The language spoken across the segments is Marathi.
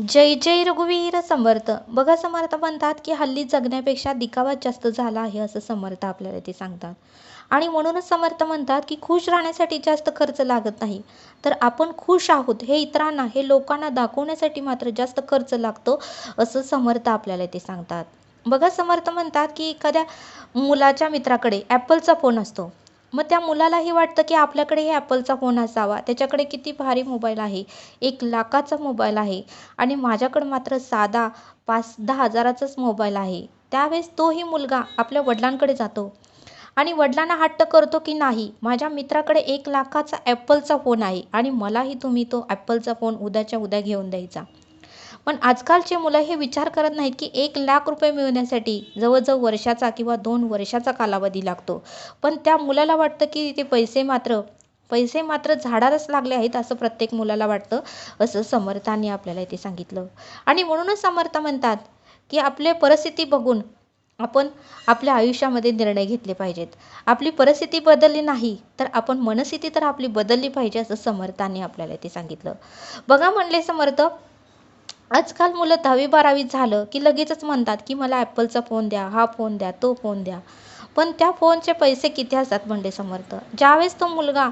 जय जय रघुवीर समर्थ. बघा समर्थ म्हणतात की हल्ली जगण्यापेक्षा दिखावा जास्त झाला आहे असं समर्थ आपल्याला ते सांगतात. आणि म्हणूनच समर्थ म्हणतात की खुश राहण्यासाठी जास्त खर्च लागत नाही. तर आपण खुश आहोत हे इतरांना हे लोकांना दाखवण्यासाठी मात्र जास्त खर्च लागतो असं समर्थ आपल्याला ते सांगतात. बघा समर्थ म्हणतात की एखाद्या मुलाच्या मित्राकडे ॲपलचा फोन असतो. मग त्या मुलालाही वाटतं की आपल्याकडे हे ॲपलचा फोन असावा. त्याच्याकडे किती भारी मोबाईल आहे. एक लाखाचा मोबाईल आहे. आणि माझ्याकडं मात्र साधा पाच दहा हजाराचाच मोबाईल आहे. त्यावेळेस तोही मुलगा आपल्या वडिलांकडे जातो. आणि वडिलांना हट्ट करतो की नाही माझ्या मित्राकडे एक लाखाचा ॲपलचा फोन आहे आणि मलाही तुम्ही तो ॲपलचा फोन उद्याच्या उद्या घेऊन द्यायचा. पण आजकालचे मुलं हे विचार करत नाहीत की एक लाख रुपये मिळवण्यासाठी जवळजवळ वर्षाचा किंवा दोन वर्षाचा कालावधी लागतो. पण त्या मुलाला वाटतं की ते पैसे मात्र पैसे मात्र झाडालाच लागले आहेत असं प्रत्येक मुलाला वाटतं असं समर्थाने आपल्याला इथे सांगितलं. आणि म्हणूनच समर्थ म्हणतात की आपले परिस्थिती बघून आपण आपल्या आयुष्यामध्ये निर्णय घेतले पाहिजेत. आपली परिस्थिती बदलली नाही तर आपण मनस्थिती तर आपली बदलली पाहिजे असं समर्थाने आपल्याला ते सांगितलं. बघा म्हणले समर्थ आजकाल मुलं दहावी बारावी झालं की लगेचच म्हणतात की मला ॲपलचा फोन द्या हा फोन द्या तो फोन द्या. पण त्या फोनचे पैसे किती असतात म्हणले समर्थ? ज्यावेळेस तो मुलगा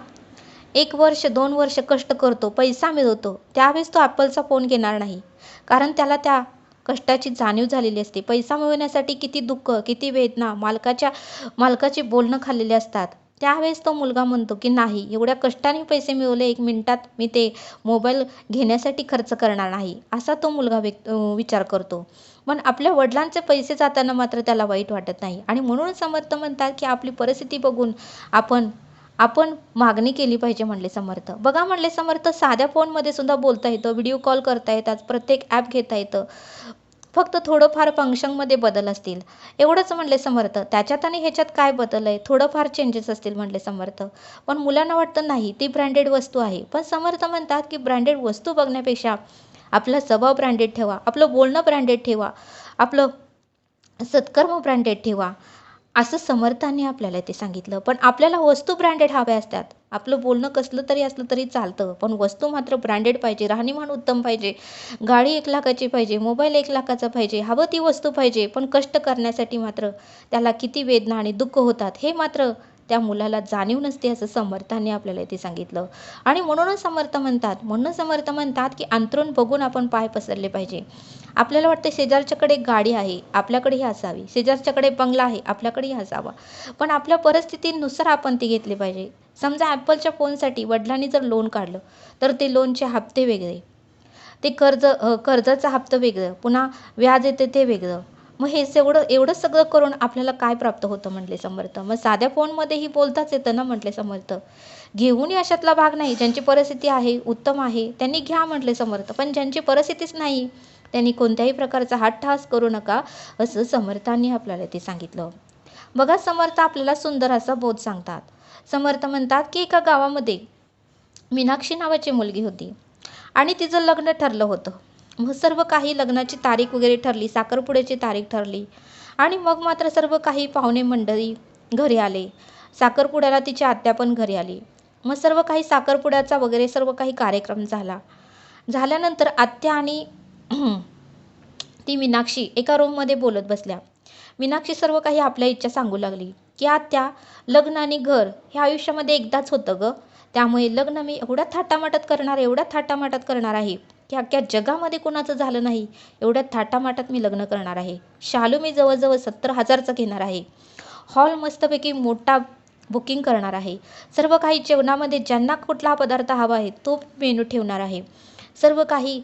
एक वर्ष दोन वर्ष कष्ट करतो पैसा मिळवतो त्यावेळेस तो ॲपलचा फोन घेणार नाही. कारण त्याला त्या कष्टाची जाणीव झालेली असते. पैसा मिळवण्यासाठी किती दुःख किती वेदना मालकाच्या मालकाचे बोलणं खाल्लेले असतात. त्यावेळेस तो मुलगा म्हणतो की नाही एवढ्या कष्टाने पैसे मिळवले एक मिनटात मी ते मोबाईल घेण्यासाठी खर्च करणार नाही. असा तो मुलगा व्यक्त विचार करतो. पण आपल्या वडिलांचे पैसे जाताना मात्र त्याला वाईट वाटत नाही. आणि म्हणून समर्थ म्हणतात की आपली परिस्थिती बघून आपण आपण मागणी केली पाहिजे म्हणले समर्थ. बघा म्हणले समर्थ साध्या फोनमध्ये सुद्धा बोलता येतं व्हिडिओ कॉल करता येतात प्रत्येक ॲप घेता येतं. फक्त थोडंफार फंक्शनमध्ये बदल असतील. एवढंच म्हणले समर्थ. त्याच्यात आणि ह्याच्यात काय बदल आहे? थोडंफार चेंजेस असतील म्हणले समर्थ. पण मुलांना वाटतं नाही ती ब्रँडेड वस्तू आहे. पण समर्थ म्हणतात की ब्रँडेड वस्तू बघण्यापेक्षा आपला स्वभाव ब्रँडेड ठेवा. आपलं बोलणं ब्रँडेड ठेवा. आपलं सत्कर्म ब्रँडेड ठेवा. असं समर्थाने आपल्याला ते सांगितलं. पण आपल्याला वस्तू ब्रँडेड हव्या असतात. आपलं बोलणं कसलं तरी असलं तरी चालतं. पण वस्तू मात्र ब्रँडेड पाहिजे राहणीमान उत्तम पाहिजे गाडी एक लाखाची पाहिजे मोबाईल एक लाखाचा पाहिजे हवं ती वस्तू पाहिजे पण कष्ट करण्यासाठी मात्र त्याला किती वेदना आणि दुःख होतात हे मात्र त्या मुलाला जाणीव नसते असं समर्थांनी आपल्याला इथे सांगितलं. आणि म्हणूनच समर्थ म्हणतात म्हणून समर्थ म्हणतात की अंतरून बघून आपण पाय पसरले पाहिजे. आपल्याला वाटतं शेजारच्याकडे गाडी आहे आपल्याकडेही असावी. शेजारच्याकडे बंगला आहे आपल्याकडेही असावा. पण आपल्या परिस्थितीनुसार आपण ती घेतली पाहिजे. समजा ॲपलच्या फोनसाठी वडिलांनी जर लोन काढलं तर ते लोनचे हप्ते वेगळे. ते कर्ज कर्जाचं हप्तं वेगळं. पुन्हा व्याज येते ते वेगळं. मग हे एवढं एवढं सगळं करून आपल्याला काय प्राप्त होतं म्हटले समर्थ? मग साध्या फोनमध्येही बोलताच येतं ना म्हटले समर्थ? घेऊनही अशातला भाग नाही. ज्यांची परिस्थिती आहे उत्तम आहे त्यांनी घ्या म्हटले समर्थ. पण ज्यांची परिस्थितीच नाही त्यांनी कोणत्याही प्रकारचा हट्टहास करू नका असं समर्थांनी आपल्याला ते सांगितलं. बघा समर्थ आपल्याला सुंदर असा बोध सांगतात. समर्थ म्हणतात की एका गावामध्ये मीनाक्षी नावाची मुलगी होती. आणि तिचं लग्न ठरलं होतं. मग सर्व काही लग्नाची तारीख वगैरे ठरली साखरपुड्याची तारीख ठरली. आणि मग मात्र सर्व काही पाहुणे मंडळी घरी आले. साखरपुड्याला तिची आत्या पण घरी आली. मग सर्व काही साखरपुड्याचा वगैरे सर्व काही कार्यक्रम झाला. झाल्यानंतर आत्या आणि ती मीनाक्षी एका रूममध्ये बोलत बसल्या. मीनाक्षी सर्व काही आपल्या इच्छा सांगू लागली की आत्या लग्न आणि घर हे आयुष्यामध्ये एकदाच होतं गं. त्यामुळे लग्न मी एवढ्या थाटामाटात करणार एवढ्या थाटामाटात करणार आहे. की अख्ख्या जगामध्ये कोणाचं झालं नाही? एवढ्या थाटामाटात मी लग्न करणार आहे. शालू मी जवळजवळ सत्तर हजारचं घेणार आहे. हॉल मस्तपैकी मोठा बुकिंग करणार आहे. सर्व काही जेवणामध्ये ज्यांना कुठला पदार्थ हवा आहे तो मेनू ठेवणार आहे. सर्व काही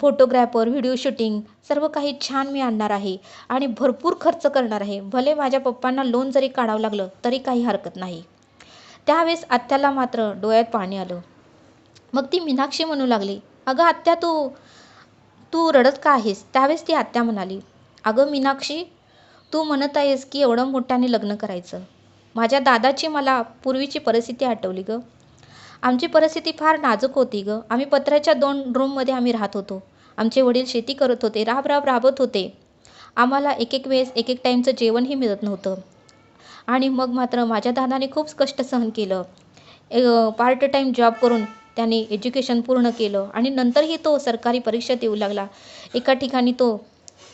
फोटोग्रॅफर व्हिडिओ शूटिंग सर्व काही छान मी आणणार आहे आणि भरपूर खर्च करणार आहे. भले माझ्या पप्पांना लोन जरी काढावं लागलं तरी काही हरकत नाही. त्यावेळेस आत्याला मात्र डोळ्यात पाणी आलं. मग ती मीनाक्षी म्हणू लागली अगं आत्या तू तू रडत का आहेस? त्यावेळेस ती आत्या म्हणाली अगं मीनाक्षी तू म्हणत आहेस की एवढं मोठ्याने लग्न करायचं. माझ्या दादाची मला पूर्वीची परिस्थिती आठवली गं. आमची परिस्थिती फार नाजूक होती गं. आम्ही पत्र्याच्या दोन रूममध्ये आम्ही राहत होतो. आमचे वडील शेती करत होते राब राब राबत होते. आम्हाला एक एक वेळेस एक एक टाईमचं जेवणही मिळत नव्हतं. आणि मग मात्र माझ्या दादाने खूप कष्ट सहन केलं. पार्ट टाईम जॉब करून त्याने एज्युकेशन पूर्ण केलं. आणि नंतरही तो सरकारी परीक्षा देऊ लागला. एका ठिकाणी तो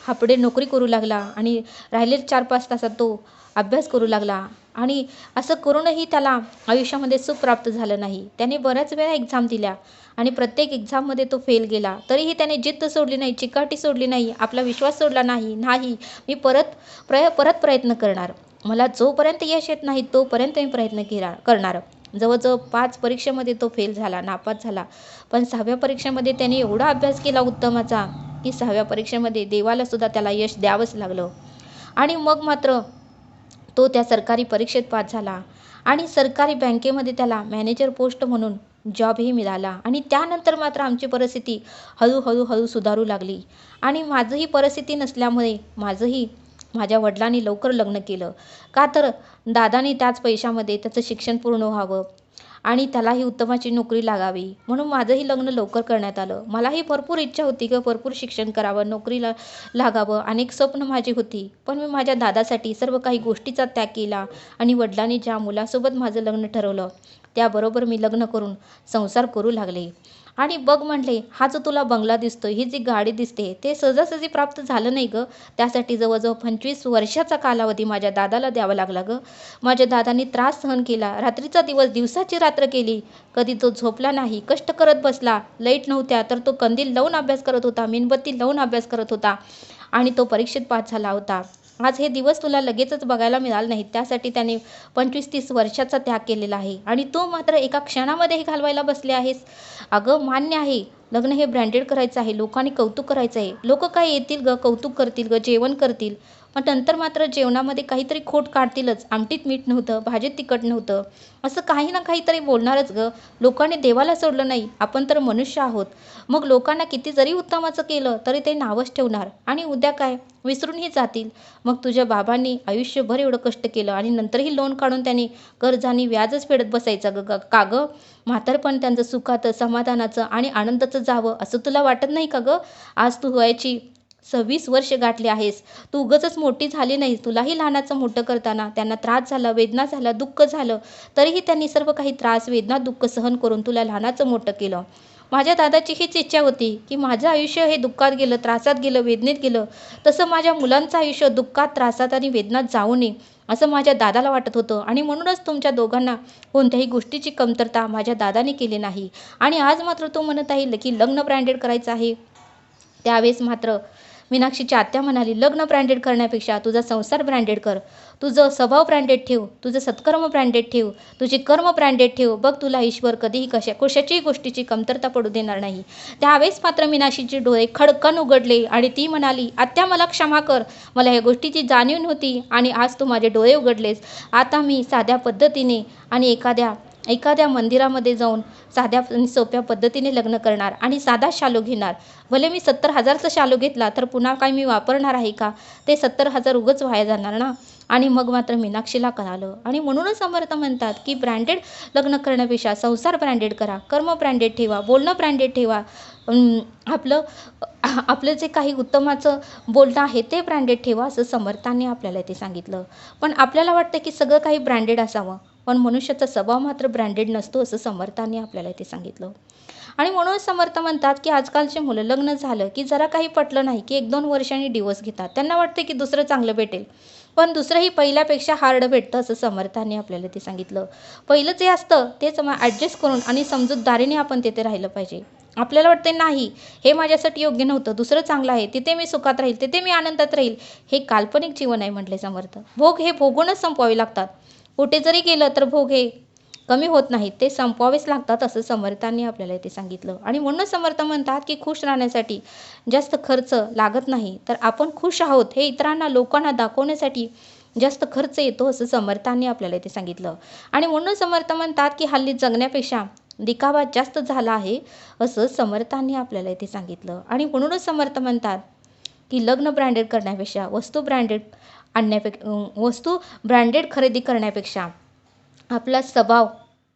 हापडे नोकरी करू लागला आणि राहिले चार पाच तासात तो अभ्यास करू लागला. आणि असं करूनही त्याला आयुष्यामध्ये सुख प्राप्त झालं नाही. त्याने बऱ्याच वेळा एक्झाम दिल्या आणि प्रत्येक एक्झाममध्ये तो फेल गेला. तरीही त्याने जिद्द सोडली नाही चिकाटी सोडली नाही आपला विश्वास सोडला नाही नाही मी परत प्रय परत प्रयत्न करणार. मला जोपर्यंत यश येत नाही तोपर्यंत मी प्रयत्न केला करणार. जवळजवळ पाच परीक्षेमध्ये तो फेल झाला नापास झाला. पण सहाव्या परीक्षेमध्ये त्याने एवढा अभ्यास केला उत्तमाचा की सहाव्या परीक्षेमध्ये देवाला सुद्धा त्याला यश द्यावंच लागलं. आणि मग मात्र तो त्या सरकारी परीक्षेत पास झाला आणि सरकारी बँकेमध्ये त्याला मॅनेजर पोस्ट म्हणून जॉबही मिळाला आणि त्यानंतर मात्र आमची परिस्थिती हळूहळू हळू सुधारू लागली. आणि माझंही परिस्थिती नसल्यामुळे माझंही माझ्या वडिलांनी लवकर लग्न केलं. का तर दादानी त्याच पैशामध्ये त्याचं शिक्षण पूर्ण व्हावं आणि त्यालाही उत्तमाची नोकरी लागावी. म्हणून माझंही लग्न लवकर करण्यात आलं. मलाही भरपूर इच्छा होती की भरपूर शिक्षण करावं नोकरीला लागावं अनेक स्वप्न माझी होती. पण मी माझ्या दादासाठी सर्व काही गोष्टीचा त्याग केला आणि वडिलांनी ज्या मुलासोबत माझं लग्न ठरवलं त्याबरोबर मी लग्न करून संसार करू लागले. आणि बघ म्हटले हा जो तुला बंगला दिसतो ही जी गाडी दिसते ते सहजासहजी प्राप्त झालं नाही गं. त्यासाठी जवळजवळ पंचवीस वर्षाचा कालावधी माझ्या दादाला द्यावा लागला गं. माझ्या दादांनी त्रास सहन केला रात्रीचा दिवस दिवसाची रात्र केली. कधी तो झोपला नाही कष्ट करत बसला. लाइट नव्हत्या तर तो कंदील लावून अभ्यास करत होता मेणबत्ती लावून अभ्यास करत होता. आणि तो परीक्षेत पास झाला होता. आज हे दिवस तुला लगेचच बघायला मिळाले नाहीत. त्यासाठी त्याने पंचवीस तीस वर्षाचा त्याग केलेला आहे. आणि तो मात्र एका क्षणामध्ये हे घालवायला बसले आहेस. अगं मान्य आहे. लग्न हे ब्रँडेड करायचं आहे. लोकांनी कौतुक करायचं आहे. लोक काय येतील ग? कौतुक करतील ग? जेवण करतील. पण नंतर मात्र जेवणामध्ये काहीतरी खोट काढतीलच. आमटीत मीठ नव्हतं भाजीत तिखट नव्हतं. असं काही ना काहीतरी बोलणारच ग. लोकांनी देवाला सोडलं नाही. आपण तर मनुष्य आहोत. मग लोकांना किती जरी उत्तमाचं केलं तरी ते नावच ठेवणार. आणि उद्या काय? विसरूनही जातील. मग तुझ्या बाबांनी आयुष्यभर एवढं कष्ट केलं आणि नंतरही लोन काढून त्यांनी कर्ज आणि व्याजच फेडत बसायचं ग का गं? म्हातारपण त्यांचं सुखाचं समाधानाचं आणि आनंदाचं जावं असं तुला वाटत नाही का गं? आज तू व्हायची सव्वीस वर्ष गाठले आहेस. तू उगचच मोठी झाली नाही तुलाही लहानाचं मोठं करताना त्यांना त्रास झाला वेदना झाला दुःख झालं. तरीही त्यांनी सर्व काही त्रास वेदना दुःख सहन करून तुला लहानाचं मोठं केलं. माझ्या दादाची हीच इच्छा होती की माझं आयुष्य हे दुःखात गेलं त्रासात गेलं वेदनेत गेलं. तसं माझ्या मुलांचं आयुष्य दुःखात त्रासात आणि वेदनात जाऊ नये असं माझ्या दादाला वाटत होतं. आणि म्हणूनच तुमच्या दोघांना कोणत्याही गोष्टीची कमतरता माझ्या दादाने केली नाही. आणि आज मात्र तो म्हणत आहे की लग्न ब्रँडेड करायचं आहे. त्यावेळेस मात्र मीनाक्षीची आत्या म्हणाली लग्न ब्रँडेड करण्यापेक्षा तुझा संसार ब्रँडेड कर. तुझं स्वभाव ब्रँडेड ठेव तुझं सत्कर्म ब्रँडेड ठेव तुझे कर्म ब्रँडेड ठेव. बघ तुला ईश्वर कधीही कशा कशाचीही गोष्टीची कमतरता पडू देणार नाही. त्यावेळेस मात्र मीनाक्षीचे डोळे खडकन उघडले आणि ती म्हणाली आत्या मला क्षमा कर. मला ह्या गोष्टीची जाणीव नव्हती आणि आज तू माझे डोळे उघडलेस. आता मी साध्या पद्धतीने आणि एखाद्या एखाद्या मंदिरामध्ये जाऊन साध्या आणि सोप्या पद्धतीने लग्न करणार आणि साधा शालो घेणार. भले मी सत्तर हजारचा शालो घेतला तर पुन्हा काय मी वापरणार आहे का? ते सत्तर हजार उगच वाया जाणार ना? आणि मग मात्र मीनाक्षीला कळालं. आणि म्हणूनच समर्थ म्हणतात की ब्रँडेड लग्न करण्यापेक्षा संसार ब्रँडेड करा. कर्म ब्रँडेड ठेवा. बोलणं ब्रँडेड ठेवा. आपलं आपलं जे काही उत्तमाचं बोलणं आहे ते ब्रँडेड ठेवा असं समर्थांनी आपल्याला ते सांगितलं. पण आपल्याला वाटतं की सगळं काही ब्रँडेड असावं. पण मनुष्याचा स्वभाव मात्र ब्रँडेड नसतो असं समर्थांनी आपल्याला ते सांगितलं. आणि म्हणून समर्थ म्हणतात की आजकालचे मुलं लग्न झालं की जरा काही पटलं नाही की एक दोन वर्षांनी डिवोर्स घेतात. त्यांना वाटतं की दुसरं चांगलं भेटेल. पण दुसरंही पहिल्यापेक्षा हार्ड भेटतं असं समर्थांनी आपल्याला ते सांगितलं. पहिलं जे असतं तेच मग ॲडजस्ट करून आणि समजूतदारीने आपण तेथे राहिलं पाहिजे. आपल्याला वाटते नाही हे माझ्यासाठी योग्य नव्हतं. दुसरं चांगलं आहे. तिथे मी सुखात राहील तिथे मी आनंदात राहील. हे काल्पनिक जीवन आहे म्हटले समर्थ. भोग हे भोगूनच संपवावे लागतात. कुठे जरी गेलं तर भोग हे कमी होत नाहीत. ते संपवावेच लागतात असं समर्थांनी आपल्याला ते सांगितलं. आणि म्हणून समर्थ म्हणतात की खुश राहण्यासाठी जास्त खर्च लागत नाही. तर आपण खुश आहोत हे इतरांना लोकांना दाखवण्यासाठी जास्त खर्च येतो असं समर्थांनी आपल्याला ते सांगितलं. आणि म्हणून समर्थ म्हणतात की हल्ली जगण्यापेक्षा दिखावा जास्त झाला आहे असं समर्थांनी आपल्याला इथे सांगितलं. आणि म्हणूनच समर्थ म्हणतात की लग्न ब्रँडेड करण्यापेक्षा वस्तू ब्रँडेड आणण्यापेक्षा वस्तू ब्रँडेड खरेदी करण्यापेक्षा आपला स्वभाव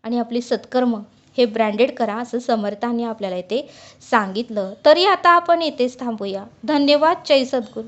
आणि आपली सत्कर्म हे ब्रँडेड करा असं समर्थांनी आपल्याला इथे सांगितलं. तरी आता आपण येथेच थांबूया. धन्यवाद. जय सद्गुरू.